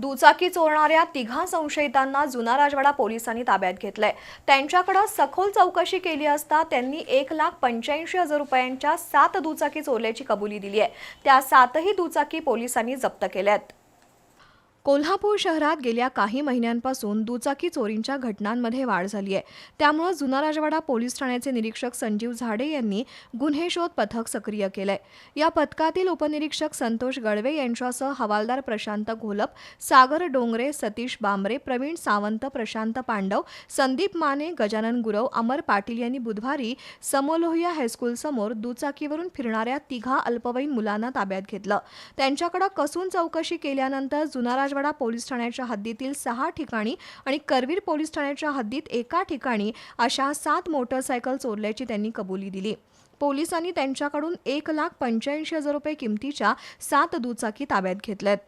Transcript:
दुचाकी चोरणाऱ्या तिघा संशयितांना जुना राजवाडा पोलिसांनी ताब्यात घेतलंय. त्यांच्याकडे सखोल चौकशी केली असता त्यांनी एक लाख पंच्याऐंशी हजार रुपयांच्या सात दुचाकी चोरल्याची कबुली दिली आहे त्या सातही दुचाकी पोलिसांनी जप्त केल्यात. कोल्हापूर शहरात गेल्या काही महिन्यांपासून दुचाकी चोरींच्या घटनांमध्ये वाढ झाली आहे. त्यामुळे जुना राजवाडा पोलीस ठाण्याचे निरीक्षक संजीव झाडे यांनी गुन्हे शोध पथक सक्रिय केलंय. या पथकातील उपनिरीक्षक संतोष गडवे यांच्यासह हवालदार प्रशांत घोलप सागर डोंगरे सतीश बांबरे प्रवीण सावंत प्रशांत पांडव संदीप माने गजानन गुरव अमर पाटील यांनी बुधवारी समोलोहिया हायस्कूल समोर दुचाकीवरून फिरणाऱ्या तिघा अल्पवयीन मुलांना ताब्यात घेतलं. त्यांच्याकडे कसून चौकशी केल्यानंतर जुना राजवाडा पोलीस ठाण्याच्या हद्दीतील सहा ठिकाणी आणि करवीर पोलीस ठाण्याच्या हद्दीत एका ठिकाणी अशा सात मोटरसायकल चोरल्याची त्यांनी कबुली दिली. पोलिसांनी त्यांच्याकडून एक लाख पंच्याऐंशी हजार रुपये किमतीच्या सात दुचाकी ताब्यात घेतल्यात.